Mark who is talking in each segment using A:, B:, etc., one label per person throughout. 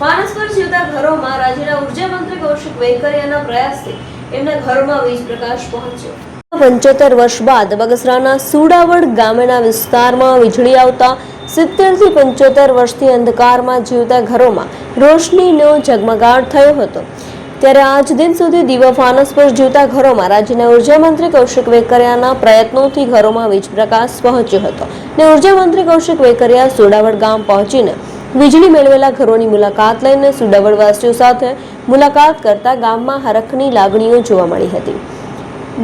A: પર જીવતા ઘરોમાં રાજ્યના ઊર્જા મંત્રી કૌશિક વેકરિયાના પ્રયાસથી એમના ઘરોમાં વીજ પ્રકાશ પહોંચ્યો. પંચોતેર વર્ષ બાદ બગસરાના સુડાવડ ગામેના વિસ્તારમાં વીજળી આવતા સિત્તેરથી પંચોતેર વર્ષથી અંધકારમાં જીવતા ઘરોમાં રોશનીનો ઝગમગાટ થયો હતો. ત્યારે આજ દિન સુધી દીવા ફાનસ પર જીવતા ઘરોમાં રાજ્યના ઊર્જા મંત્રી કૌશિક વેકરિયાના પ્રયત્નોથી ઘરોમાં વીજ પ્રકાશ પહોંચ્યો હતો. ને ઊર્જા મંત્રી કૌશિક વેકરિયા સુડાવડ ગામ પહોંચીને વીજળી મેળવેલા ઘરોની મુલાકાત લઈને સુડવડવાસીઓ સાથે મુલાકાત કરતા ગામમાં હરખની લાગણીઓ જોવા મળી હતી.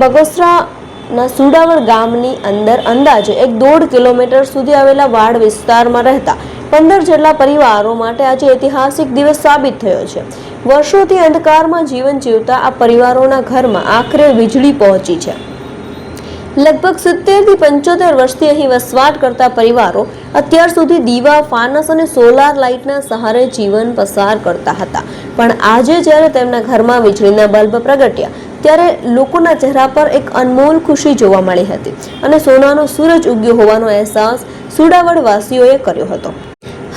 A: બગસરાના સુડાવડ ગામની અંદર અંદાજે એક દોઢ કિલોમીટર સુધી આવેલા વાડ વિસ્તારમાં રહેતા પંદર જેટલા પરિવારો માટે આજે ઐતિહાસિક દિવસ સાબિત થયો છે. વર્ષોથી અંધકારમાં જીવન જીવતા આ પરિવારોના ઘરમાં આખરે વીજળી પહોંચી છે. લગભગ સિત્તેરથી પંચોતેર વર્ષથી અહીં વસવાટ કરતા પરિવારો અત્યાર સુધી દીવા, ફાનસ અને સોલાર લાઇટના સહારે જીવન પસાર કરતા હતા. પણ આજે જ્યારે તેમના ઘરમાં વીજળીના બલ્બ પ્રગટ્યા, ત્યારે લોકોના ચહેરા પર એક અનમોલ ખુશી જોવા મળી હતી અને સોનાનો સૂરજ ઉગ્યો હોવાનો અહેસાસ સુડાવડવાસીઓએ કર્યો હતો.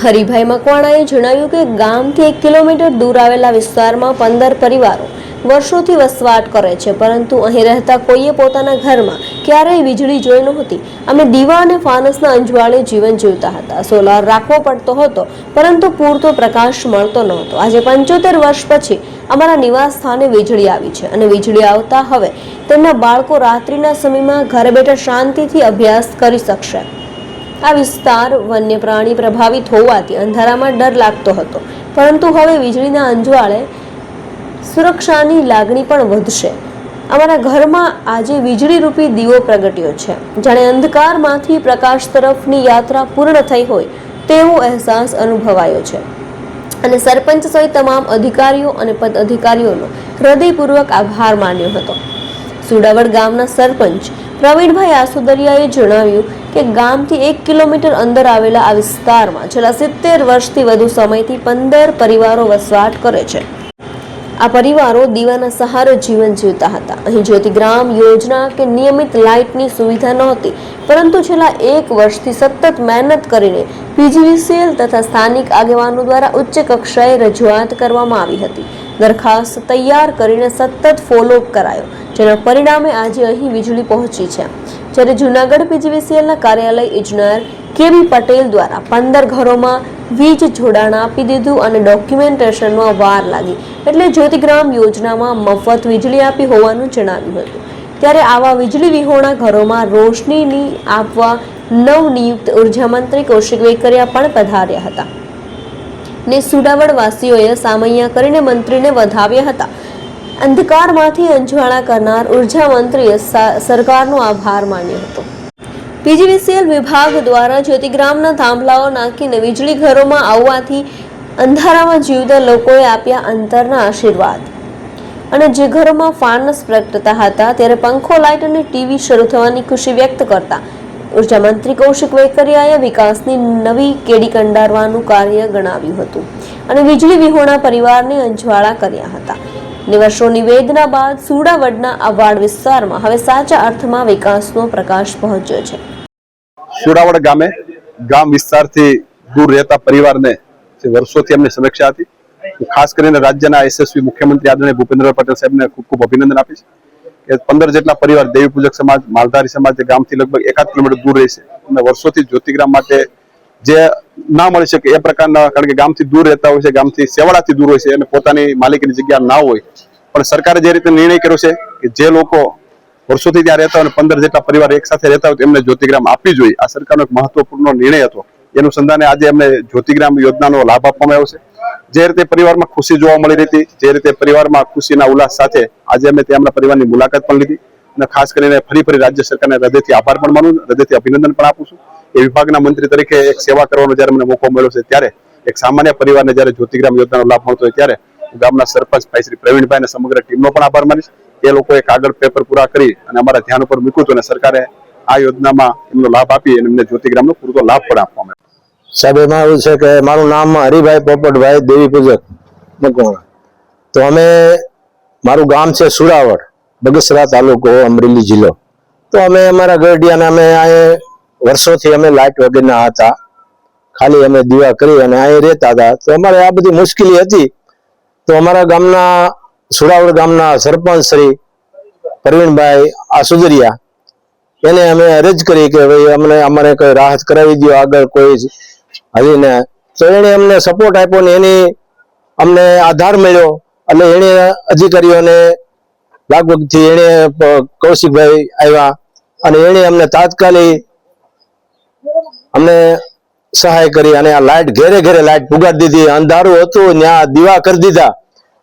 A: હરિભાઈ મકવાણાએ જણાવ્યું કે ગામથી એક કિલોમીટર દૂર આવેલા વિસ્તારમાં પંદર પરિવારો વર્ષોથી વસવાટ કરે છે, પરંતુ અહીં રહેતા કોઈએ પોતાના ઘરમાં ક્યારેય વીજળી જોઈ નહોતી. અમે દીવા અને ફાનસના અંજવાળે જીવન જીવતા હતા. સોલાર રાખવો પડતો હતો, પરંતુ પૂરતો પ્રકાશ મળતો નહોતો. આજે પંચોતેર વર્ષ પછી અમારા નિવાસ સ્થાને વીજળી આવી છે અને વીજળી આવતા હવે તેમના બાળકો રાત્રિના સમયમાં ઘરે બેઠા શાંતિથી અભ્યાસ કરી શકશે. આ વિસ્તાર વન્ય પ્રાણી પ્રભાવિત હોવાથી અંધારામાં ડર લાગતો હતો. પરંતુ હવે વીજળીના અંજવાળે સુરક્ષાની લાગણી પણ વધશે. અમારા ઘરમાં આજે વીજળી રૂપી દીવો પ્રગટ્યો છે. જાણે અંધકારમાંથી પ્રકાશ તરફની યાત્રા પૂર્ણ થઈ હોય તેવો અહેસાસ અનુભવાયો છે. અને સરપંચ સહિત તમામ અધિકારીઓ અને પદ અધિકારીઓનો હૃદયપૂર્વક આભાર માન્યો હતો. સુડાવડ ગામના સરપંચ પ્રવીણભાઈ આસુદરિયાએ જણાવ્યું કે ગામથી એક કિલોમીટર અંદર આવેલા આ વિસ્તારમાં છેલ્લા સિત્તેર વર્ષથી વધુ સમયથી પંદર પરિવારો વસવાટ કરે છે. આ પરિવારો દીવાના સહારે જીવન જીવતા હતા. અહીં જ્યોતિગ્રામ યોજના કે નિયમિત લાઇટની સુવિધા નહોતી, પરંતુ છેલ્લા એક વર્ષથી સતત મહેનત કરીને પીજીવીસીએલ તથા સ્થાનિક આગેવાનો દ્વારા ઉચ્ચ કક્ષાએ રજૂઆત કરવામાં આવી હતી. દરખાસ્ત તૈયાર કરીને સતત ફોલોઅપ કરાયો, જેના પરિણામે આજે અહીં વીજળી પહોંચી છે. જ્યારે જૂનાગઢ પીજીવીસીએલના કાર્યાલય ઇજનેર કેબી પટેલ દ્વારા પંદર ઘરોમાં વીજ જોડાણ આપી દીધું અને ડોક્યુમેન્ટેશનમાં વાર લાગી. એટલે જ્યોતિગ્રામ યોજનામાં મફત વીજળી આપી હોવાનું જણાવ્યું હતું. ત્યારે આવા વીજળી વિહોણા ઘરોમાં રોશનીની આપવા નવનિયુક્ત ઉર્જામંત્રી કૌશિક વેકરિયા પણ પધાર્યા હતા. ને સુડાવડ વાસીઓએ સામૈયા કરીને મંત્રીને વધાવ્યા હતા. અંધકારમાંથી અંજવાળા કરનાર ઊર્જા મંત્રીએ સરકારનો આભાર માન્યો હતો. પીજીવીસીએલ વિભાગ દ્વારા જ્યોતિગ્રામના થાંભલાઓ નાખીને વીજળી ઘરોમાં આવવાથી અંધારામાં જીવતા લોકોએ આપ્યા અંતરના આશીર્વાદ. અને જે ઘરોમાં ફાનસ પ્રગટતા હતા, ત્યારે પંખો, લાઇટ અને ટીવી શરૂ થવાની ખુશી વ્યક્ત કરતા ઊર્જા મંત્રી કૌશિક વેકરિયાએ વિકાસની નવી કેડી કંડારવાનું કાર્ય ગણાવ્યું હતું અને વીજળી વિહોણા પરિવારને અંજવાળા કર્યા હતા. ને વર્ષોની વેદના બાદ સુડાવડના આ વાડ વિસ્તારમાં હવે સાચા અર્થમાં વિકાસનો પ્રકાશ પહોંચ્યો છે.
B: સુડાવડ ગામે ગામ વિસ્તારથી દૂર રહેતા પરિવારને જે વર્ષોથી એમની સમીક્ષા હતી ખાસ કરીને રાજ્યના યશસ્વી મુખ્યમંત્રી આદરણીય ભૂપેન્દ્ર પટેલ સાહેબને ખૂબ ખૂબ અભિનંદન આપીશ કે પંદર જેટલા પરિવાર દેવી પૂજક સમાજ, માલધારી સમાજ ગામથી લગભગ એકાદ કિલોમીટર દૂર રહેશે અને વર્ષોથી જ્યોતિગ્રામ માટે જે ના મળી શકે એ પ્રકારના, કારણ કે ગામથી દૂર રહેતા હોય છે, ગામથી સેવાડાથી દૂર હોય છે અને પોતાની માલિકીની જગ્યા ના હોય. પણ સરકારે જે રીતે નિર્ણય કર્યો છે કે જે લોકો વર્ષોથી ત્યાં રહેતા હોય અને પંદર જેટલા પરિવાર એક સાથે રહેતા હોય એમને જ્યોતિગ્રામ આપવી જોઈએ. આ સરકારનો એક મહત્વપૂર્ણ નિર્ણય હતો. એનું અનુસંધાને આજે એમને જ્યોતિગ્રામ યોજનાનો લાભ આપવામાં આવ્યો છે. જે રીતે પરિવારમાં ખુશી જોવા મળી રહી હતી જે રીતે પરિવારમાં ખુશીના ઉલ્લાસ સાથે આજે અમે તેમના પરિવારની મુલાકાત પણ લીધી. અને ખાસ કરીને ફરી ફરી રાજ્ય સરકારને હૃદયથી આભાર પણ માનું હૃદયથી અભિનંદન પણ આપું છું. એ વિભાગના મંત્રી તરીકે એક સેવા કરવાનો જ્યારે મને મોકો મળ્યો છે ત્યારે, એક સામાન્ય પરિવારને જ્યારે જ્યોતિગ્રામ યોજનાનો લાભ મળતો હોય ત્યારે ગામના સરપંચ ભાઈ શ્રી પ્રવીણભાઈ સમગ્ર ટીમનો પણ આભાર માનીશ. એ લોકોએ કાગળ પેપર પૂરા કરી અને અમારા ધ્યાન ઉપર મૂક્યું હતું અને સરકારે આ યોજનામાં એમનો લાભ આપી અને એમને જ્યોતિગ્રામનો પૂરતો લાભ પણ આપવામાં આવ્યો
C: સાહેબ, એમાં એવું છે કે મારું નામ હરિભાઈ પોપટભાઈ દેવી પૂજક મકવાણા. તો અમે, મારું ગામ છે સુરાવડ બગસરા તાલુકો, અમરેલી જિલ્લો. તો અમે અમારા ગરડિયાને અમે અહીંયા વર્ષોથી અમે લાઇટ વગરના હતા. ખાલી અમે દીવા કરી અને અહીં રહેતા હતા. તો અમારે આ બધી મુશ્કેલી હતી. તો અમારા ગામના સુરાવડ ગામના સરપંચ શ્રી પ્રવીણભાઈ આસુદરિયા એને અમે અરજ કરી કે ભાઈ અમને, અમારે કોઈ રાહત કરાવી દો આગળ કોઈ જ હલીને તો એને અમને સપોર્ટ આપ્યો ને એની અમને આધાર મળ્યો. એટલે એને અધિકારીઓને લાગવગથી એને કૌશિકભાઈ આવ્યા અને એને અમને તાત્કાલિક અમને સહાય કરી અને આ લાઈટ ઘેરે ઘેરે લાઈટ પુગાડી દીધી. અંધારું હતું, ત્યાં દીવા કરી દીધા.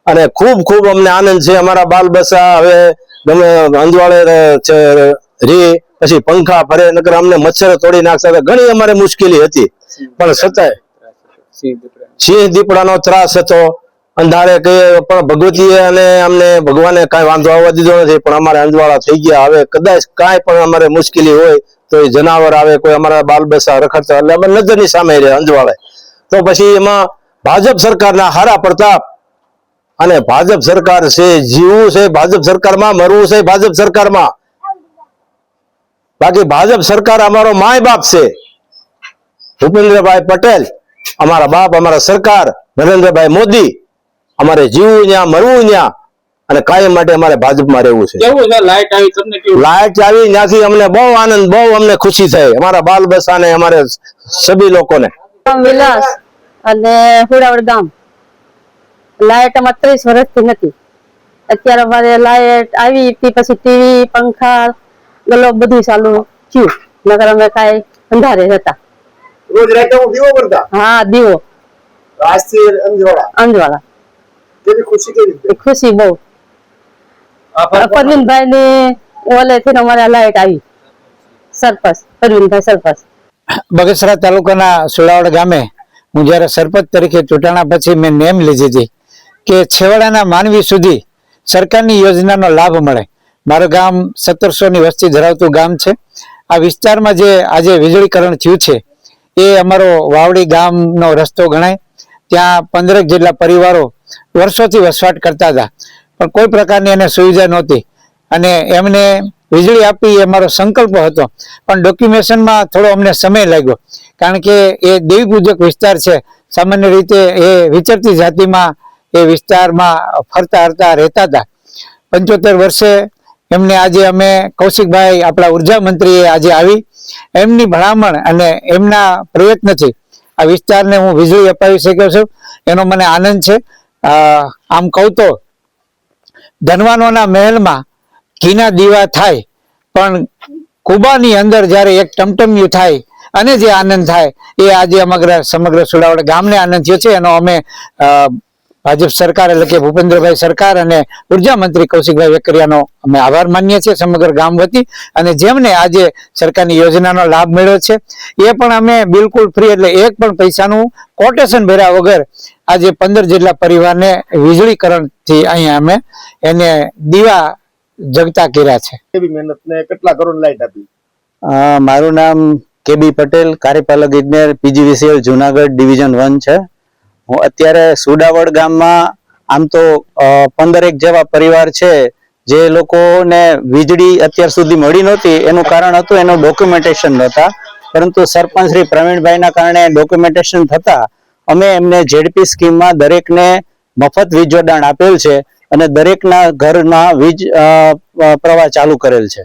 C: અને ખૂબ ખૂબ અમને આનંદ છે. અમારા બાલ બસા હવે ગમે અંજવાળે રી, પછી પંખા ફરે, નકર અમને મચ્છર તોડી નાખતા ઘણી અમારે મુશ્કેલી હતી. પણ છતાંય સિંહ દીપડાનો ત્રાસ હતો. અંધારે કહીએ, પણ ભગવતીએ અને અમને ભગવાને કાંઈ વાંધો આવવા દીધો નથી. પણ અમારે અંજવાળા થઈ ગયા. હવે કદાચ કાંઈ પણ અમારે મુશ્કેલી હોય તો એ જનાવર આવે, કોઈ અમારા બાલ બસા રખડતા એટલે અમે નજરની સામે રહે, અંજવાળે. તો પછી એમાં ભાજપ સરકારના હારા પ્રતાપ અને ભાજપ સરકાર છે, જીવવું છે, ભાજપ સરકારમાં મરવું છે, ભાજપ સરકારમાં. બાકી ભાજપ સરકાર અમારો માય બાપ છે. ભૂપેન્દ્રભાઈ પટેલ, અમારા બાપ, અમારા સરકાર, નરેન્દ્રભાઈ મોદી, અમારે જીવવું ત્યાં મરવું ત્યાં અને કાયમ માટે અમારે ભાજપમાં રહેવું છે.
D: છે? લાઈટ આવી તમને
C: લાઈટ આવી ત્યાંથી અમને બહુ આનંદ બહુ અમને ખુશી થઈ. અમારા બાલ બસાને અમારે સભી લોકોને.
E: વિલાસ અને હુડાવડ ગામ. લાઇટ અમારે ત્રીસ વર્ષથી નથી. અત્યારે અમારે લાઇટ આવી હતી પછી ટીવી પંખા ગલો બધું ચાલુ થયું. નગર અમે કાંઈ અંધારે હતા
C: રોજ રાતે હું દીવો કરતા?
E: હા દીવો.
C: આજથી અંજવાળા.
E: અંજવાળા.
C: કેવી ખુશી કેવી
E: ખુશી બહુ. પરવીનભાઈ ને ઓલે થી અમારે લાઈટ આવી. સરપંચ પરવીનભાઈ સરપંચ.
F: બગસરા તાલુકાના સુડાવડ ગામે હું જ્યારે સરપંચ તરીકે ચૂંટાણા પછી મેં નેમ લીધી હતી કે છેવાડાના માનવી સુધી સરકારની યોજનાનો લાભ મળે. મારું ગામ સત્તરસો ની વસ્તી ધરાવતું ગામ છે. આ વિસ્તારમાં જે આજે વીજળીકરણ થયું છે એ અમારો વાવડી ગામનો રસ્તો ગણાય. ત્યાં પંદરેક જેટલા પરિવારો વર્ષોથી વસવાટ કરતા હતા. પણ કોઈ પ્રકારની એને સુવિધા નહોતી. અને એમને વીજળી આપી એ અમારો સંકલ્પ હતો. પણ ડોક્યુમેશનમાં થોડો અમને સમય લાગ્યો. કારણ કે એ દેવી પૂજક વિસ્તાર છે. સામાન્ય રીતે એ વિચરતી જાતિમાં એ વિસ્તારમાં ફરતા હરતા રહેતા હતા. પંચોતેર વર્ષે એમને આજે અમે કૌશિકભાઈ આપણા ઊર્જા મંત્રીએ આજે આવી. એમની ભલામણ અને એમના પ્રયત્નથી આ વિસ્તારને હું વીજળી અપાવી શક્યો છું. એનો મને આનંદ છે. આમ કહું તો ધનવાનોના મહેલમાં ઘીના દીવા થાય, પણ કુબાની અંદર જ્યારે એક ટમટમિયું થાય અને જે આનંદ થાય, એ આજે સમગ્ર સમગ્ર સુડાવડ ગામને આનંદ થયો છે. એનો અમે ભાજપ સરકાર એટલે કે ભૂપેન્દ્રભાઈ સરકાર અને ઊર્જા મંત્રી કૌશિકભાઈ વેકરિયાનો અમે આભાર માનીએ છીએ સમગ્ર ગામ વતી. અને જેમને આજે સરકારની યોજનાનો લાભ મળ્યો છે એ પણ અમે બિલકુલ ફ્રી એટલે એક પણ પૈસાનું કોટેશન ભર્યા વગર આજે પંદર જેટલા પરિવારને વીજળીકરણથી અહીંયા અમે એને દીવા જગતા કર્યા છે.
C: કેવી મહેનતને કેટલા કરોડ લાઈટ આપી?
G: મારું નામ કેબી પટેલ કાર્યપાલક ઇજનેર પીજીવીસીએલ જુનાગઢ ડિવિઝન વન છે. હું અત્યારે સુડાવડ ગામમાં આમ તો પંદરેક જેવા પરિવાર છે, જે લોકોને વીજળી અત્યાર સુધી મળી નહોતી. એનું કારણ હતું, એનું ડોક્યુમેન્ટેશન નહોતા. પરંતુ સરપંચ શ્રી પ્રવીણભાઈના કારણે ડોક્યુમેન્ટેશન થતા, અમે એમને જેડપી સ્કીમમાં દરેકને મફત વીજ જોડાણ આપેલ છે અને દરેકના ઘરમાં વીજ પ્રવાહ ચાલુ કરેલ છે.